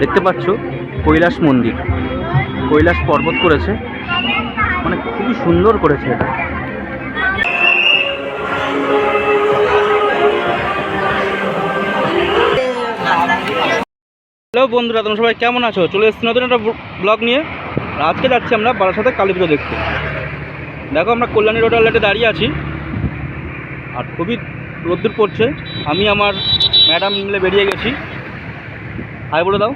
দেখতে পাচ্ছ কৈলাস মন্দির। কৈলাস পর্বত করেছে। মানে খুবই সুন্দর করেছে এটা। বন্ধুরা, তোমরা সবাই কেমন আছো? চলে এসেছি নতুন একটা ব্লগ নিয়ে। আজকে যাচ্ছি আমরা বারাসাতে কালী পুজো দেখতে। দেখো, আমরা কল্যাণী রোড আউটলেটে দাঁড়িয়ে আছি। আর খুবই রোদ্দুর পড়ছে। আমি, আমার ম্যাডাম মিলে বেরিয়ে গেছি। হাই বলে দাও।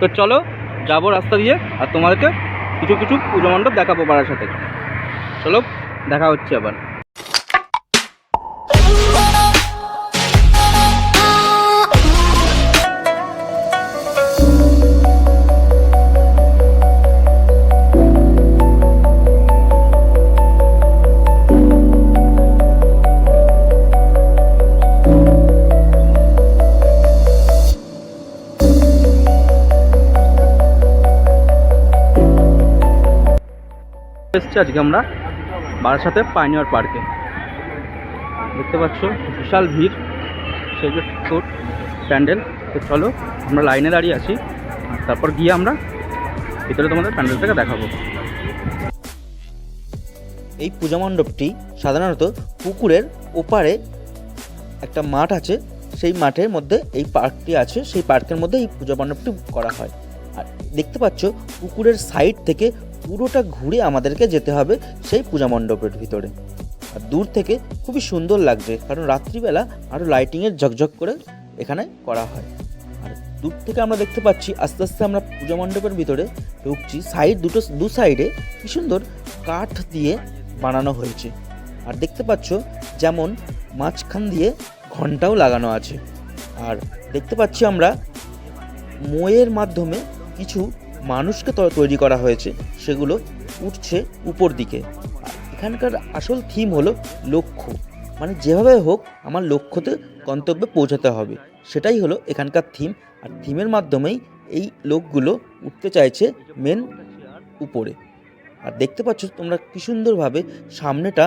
তো চলো, যাব রাস্তা দিয়ে। আর তোমাদেরকে কিছু কিছু পুজো মণ্ডপ দেখাবো সাথে চলো, দেখা হচ্ছে আবার। এসছি আজকে আমরা বারাসাতে পাইনিয়ার পার্কে। দেখতে পাচ্ছ, বিশাল ভিড় সেই যে ফুট প্যান্ডেল। তো চলো, আমরা লাইনে দাঁড়িয়ে আছি তারপর গিয়ে আমরা ভিতরে তোমাদের প্যান্ডেলটাকে দেখাবো। এই পূজা মণ্ডপটি সাধারণত পুকুরের ওপারে একটা মাঠ আছে, সেই মাঠের মধ্যে এই পার্কটি আছে, সেই পার্কের মধ্যে এই পূজা মণ্ডপটি করা হয়। আর দেখতে পাচ্ছ, পুকুরের সাইড থেকে পুরোটা ঘুরে আমাদেরকে যেতে হবে সেই পূজা মণ্ডপের ভিতরে। আর দূর থেকে খুবই সুন্দর লাগবে, কারণ রাত্রিবেলা আরও লাইটিংয়ের ঝকঝক করে এখানে করা হয়। আর দূর থেকে আমরা দেখতে পাচ্ছি, আস্তে আস্তে আমরা পূজা মণ্ডপের ভিতরে ঢুকছি। সাইড দুটো দু সাইডে কি সুন্দর কাঠ দিয়ে বানানো হয়েছে। আর দেখতে পাচ্ছ, যেমন মাঝখান দিয়ে ঘন্টাও লাগানো আছে। আর দেখতে পাচ্ছি আমরা মোয়ের মাধ্যমে কিছু মানুষকে তৈরি করা হয়েছে, সেগুলো উঠছে উপর দিকে। এখানকার আসল থিম হলো লক্ষ্য। মানে যেভাবে হোক, আমার লক্ষ্যতে গন্তব্যে পৌঁছাতে হবে। সেটাই হলো এখানকার থিম আর থিমের মাধ্যমেই এই লোকগুলো উঠতে চাইছে মেন উপরে। আর দেখতে পাচ্ছ তোমরা কি সুন্দরভাবে সামনেটা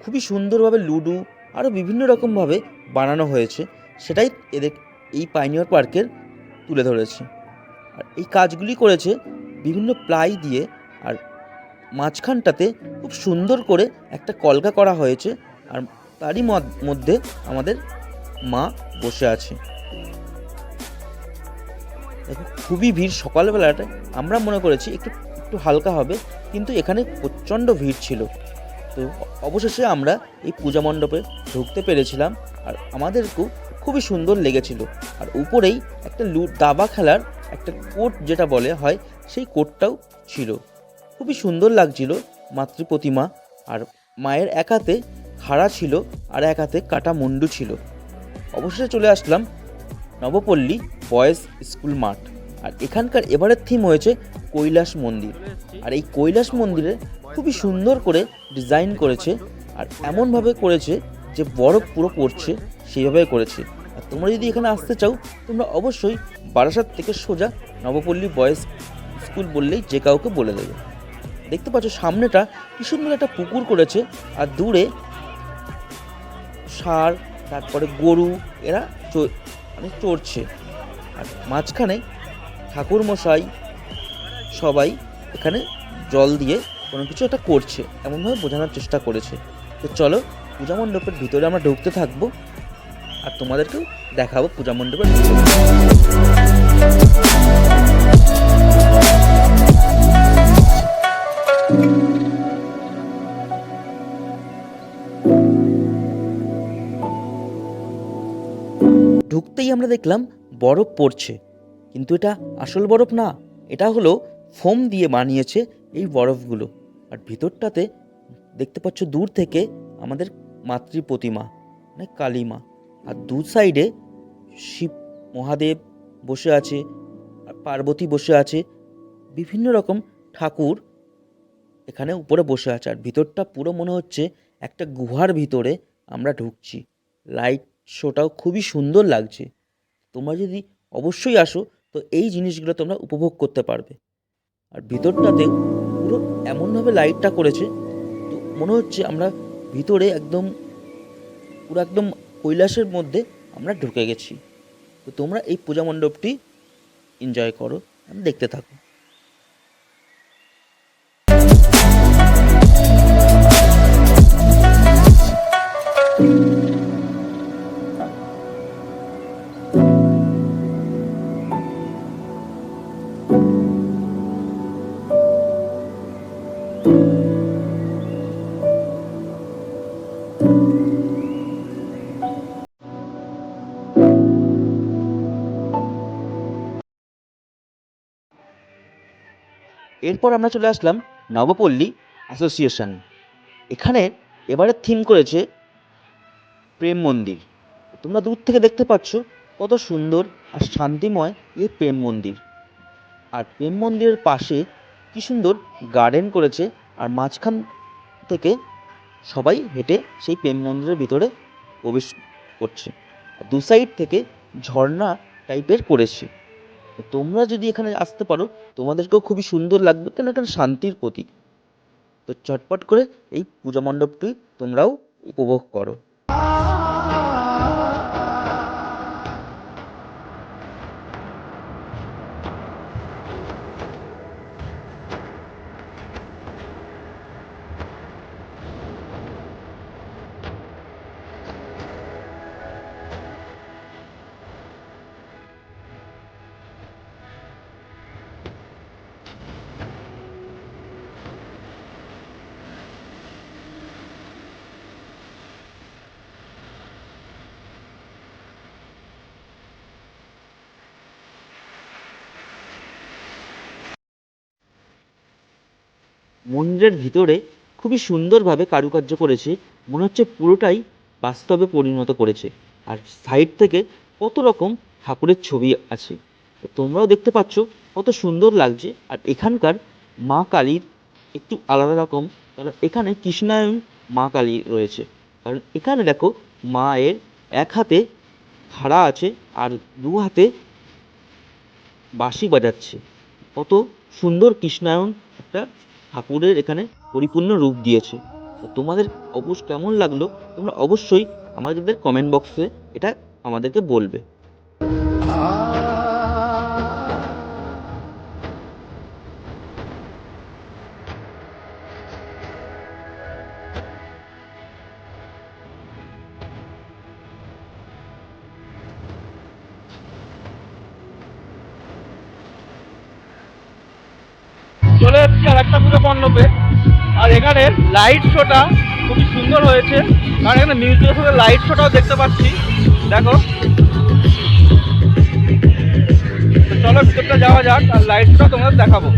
খুবই সুন্দরভাবে লুডো, আরও বিভিন্ন রকমভাবে বানানো হয়েছে। সেটাই এদের এই পাইনিয়র পার্কের তুলে ধরেছে। আর এই কাজগুলি করেছে বিভিন্ন প্লাই দিয়ে আর মাঝখানটাতে খুব সুন্দর করে একটা কলকা করা হয়েছে আর তারই মধ্যে আমাদের মা বসে আছে। দেখো, খুবই ভিড় সকালবেলাটায় আমরা মনে করেছি একটু একটু হালকা হবে, কিন্তু এখানে প্রচণ্ড ভিড় ছিল। তো অবশেষে আমরা এই পূজা মণ্ডপে ঢুকতে পেরেছিলাম আর আমাদেরকেও খুবই সুন্দর লেগেছিল। আর উপরেই একটা লু, দাবা খেলার একটা কোট যেটা বলে হয়, সেই কোটটাও ছিল। খুবই সুন্দর লাগছিল, মাতৃ প্রতিমা, আর মায়ের এক হাতে খাড়া ছিল, আর এক হাতে কাটা মুন্ডু ছিল। অবশেষে চলে আসলাম নবপল্লী বয়েজ স্কুল মাঠ, আর এখানকার এবারের থিম হয়েছে কৈলাস মন্দির। আর এই কৈলাস মন্দিরে খুবই সুন্দর করে ডিজাইন করেছে, আর এমনভাবে করেছে যে বরফ পুরো পড়ছে, সেইভাবে করেছে। আর তোমরা যদি এখানে আসতে চাও, তোমরা অবশ্যই বারাসাত থেকে সোজা নবপল্লী বয়েজ স্কুল বললেই যে কাউকে বলে দেবে। দেখতে পাচ্ছ সামনেটা কি সুন্দর একটা পুকুর করেছে, আর দূরে ষাঁড় তারপরে গরু, এরা মানে চড়ছে। আর মাঝখানে ঠাকুর মশাই সবাই এখানে জল দিয়ে কোনো কিছু একটা করছে, এমনভাবে বোঝানোর চেষ্টা করেছে। তো চলো পূজা মণ্ডপের ভিতরে আমরা ঢুকতে থাকব। আর তোমাদেরকেও দেখাবো পূজা মণ্ডপের ঢুকতেই আমরা দেখলাম বরফ পড়ছে। কিন্তু এটা আসল বরফ না, এটা হলো ফোম দিয়ে বানিয়েছে এই বরফগুলো। আর ভিতরটাতে দেখতে পাচ্ছ দূর থেকে আমাদের মাতৃ প্রতিমা মানে কালী মা আর দু সাইডে শিব মহাদেব বসে আছে, আর পার্বতী বসে আছে, বিভিন্ন রকম ঠাকুর এখানে উপরে বসে আছে। আর ভিতরটা পুরো মনে হচ্ছে একটা গুহার ভিতরে আমরা ঢুকছি। লাইট শোটাও খুবই সুন্দর লাগছে। তোমরা যদি অবশ্যই আসো, তো এই জিনিসগুলো তোমরা উপভোগ করতে পারবে। আর ভিতরটাতেও পুরো এমনভাবে লাইটটা করেছে, তো মনে হচ্ছে আমরা ভিতরে একদম, পুরো একদম কৈলাসের মধ্যে আমরা ঢুকে গেছি। তো তোমরা এই পূজা মণ্ডপটি এনজয় করো দেখতে থাকো। এরপর আমরা চলে আসলাম নবপল্লী অ্যাসোসিয়েশন। এখানে এবারে থিম করেছে প্রেম মন্দির। তোমরা দূর থেকে দেখতে পাচ্ছ কত সুন্দর আর শান্তিময় এই প্রেম মন্দির। আর প্রেম মন্দিরের পাশে কি সুন্দর গার্ডেন করেছে আর মাঝখান থেকে সবাই হেঁটে সেই প্রেম মন্দিরের ভিতরে প্রবেশ করছে। দু সাইড থেকে ঝর্ণা টাইপের করেছে। তোমরা যদি এখানে আসতে পারো, তোমাদেরকেও খুবই সুন্দর লাগবে, কেন এটা শান্তির প্রতীক। তো চটপট করে এই পূজা মণ্ডপটি তোমরাও উপভোগ করো। মন্দিরের ভিতরে খুবই সুন্দরভাবে কারুকার্য করেছে। মনে হচ্ছে পুরোটাই বাস্তবে পরিণত করেছে। আর সাইড থেকে কত রকম ঠাকুরের ছবি আছে। তোমরাও দেখতে পাচ্ছ কত সুন্দর লাগছে। আর এখানকার মা কালীর একটু আলাদা রকম। কারণ এখানে কৃষ্ণায়ন মা কালী রয়েছে। কারণ এখানে দেখো মায়ের এক হাতে খাড়া আছে আর দু হাতে বাঁশি বাজাচ্ছে। কত সুন্দর কৃষ্ণায়ন একটা ঠাকুরের এখানে পরিপূর্ণ রূপ দিয়েছে। তোমাদের অবশ্য কেমন লাগল, তোমরা অবশ্যই আমাদের কমেন্ট বক্সে এটা আমাদেরকে বলবে। চলে এসেছি আর একটা পুজো মণ্ডপে। আর এখানে লাইট শোটা খুবই সুন্দর হয়েছে। কারণ এখানে মিউজিকের সাথে লাইট শোটাও দেখতে পাচ্ছি। দেখো। চলো ভিতরটা যাওয়া যাক আর লাইট শোটা তোমাদের দেখাবো।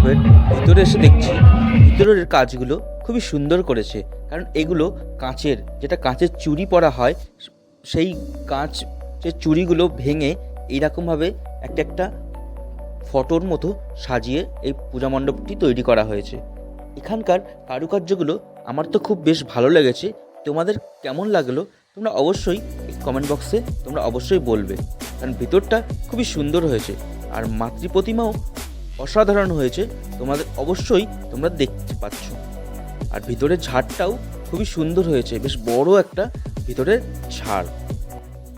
পূজা ভিতরে এসে দেখছি, ভিতরের কাজগুলো খুবই সুন্দর করেছে। কারণ এগুলো কাঁচের, যেটা কাঁচের চুড়ি পরা হয়, সেই কাঁচ, যে চুড়িগুলো ভেঙে এইরকমভাবে একটা একটা ফটোর মতো সাজিয়ে এই পূজা মণ্ডপটি তৈরি করা হয়েছে। এখানকার কারুকার্যগুলো আমার তো খুব বেশ ভালো লেগেছে। তোমাদের কেমন লাগল, তোমরা অবশ্যই কমেন্ট বক্সে তোমরা অবশ্যই বলবে। কারণ ভিতরটা খুবই সুন্দর হয়েছে। আর মাতৃ প্রতিমাও অসাধারণ হয়েছে, তোমাদের অবশ্যই তোমরা দেখতে পাচ্ছ। আর ভিতরের ঝাড়টাও খুবই সুন্দর হয়েছে, বেশ বড় একটা ভিতরের ঝাড়।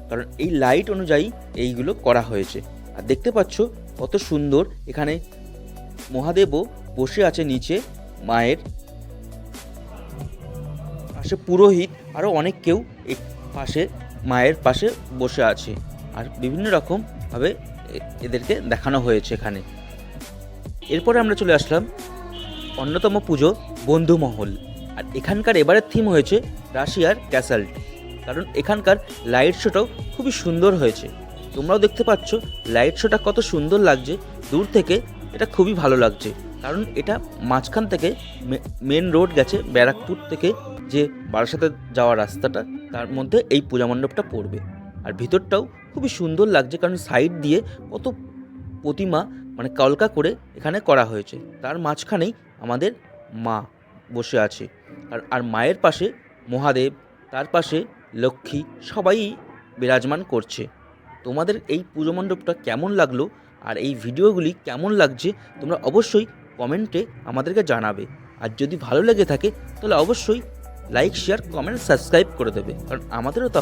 কারণ এই লাইট অনুযায়ী এইগুলো করা হয়েছে। আর দেখতে পাচ্ছ কত সুন্দর এখানে মহাদেবও বসে আছে নিচে মায়ের। পাশে পুরোহিত আরও অনেক কেউ এই পাশে, মায়ের পাশে বসে আছে। আর বিভিন্ন রকমভাবে এদেরকে দেখানো হয়েছে এখানে। এরপরে আমরা চলে আসলাম অন্যতম পুজো বন্ধুমহল আর এখানকার এবারের থিম হয়েছে রাশিয়ার ক্যাসাল্ট। কারণ এখানকার লাইট শোটাও খুবই সুন্দর হয়েছে। তোমরাও দেখতে পাচ্ছ লাইট শোটা কত সুন্দর লাগছে। দূর থেকে এটা খুবই ভালো লাগছে। কারণ এটা মাঝখান থেকে মেন রোড গেছে ব্যারাকপুর থেকে যে বারাসাতে যাওয়ার রাস্তাটা। তার মধ্যে এই পূজা মণ্ডপটা পড়বে। আর ভিতরটাও খুবই সুন্দর লাগছে কারণ সাইড দিয়ে কত প্রতিমা মানে কলকা করে এখানে করা হয়েছে। তার মাঝখানেই আমাদের মা বসে আছে। আর আর মায়ের পাশে মহাদেব, তার পাশে লক্ষ্মী সবাই বিরাজমান করছে। তোমাদের এই পুজো মণ্ডপটা কেমন লাগল আর এই ভিডিওগুলি কেমন লাগছে তোমরা অবশ্যই কমেন্টে আমাদেরকে জানাবে। আর যদি ভালো লেগে থাকে, তাহলে অবশ্যই লাইক, শেয়ার, কমেন্ট, সাবস্ক্রাইব করে দেবে। কারণ আমাদেরও তা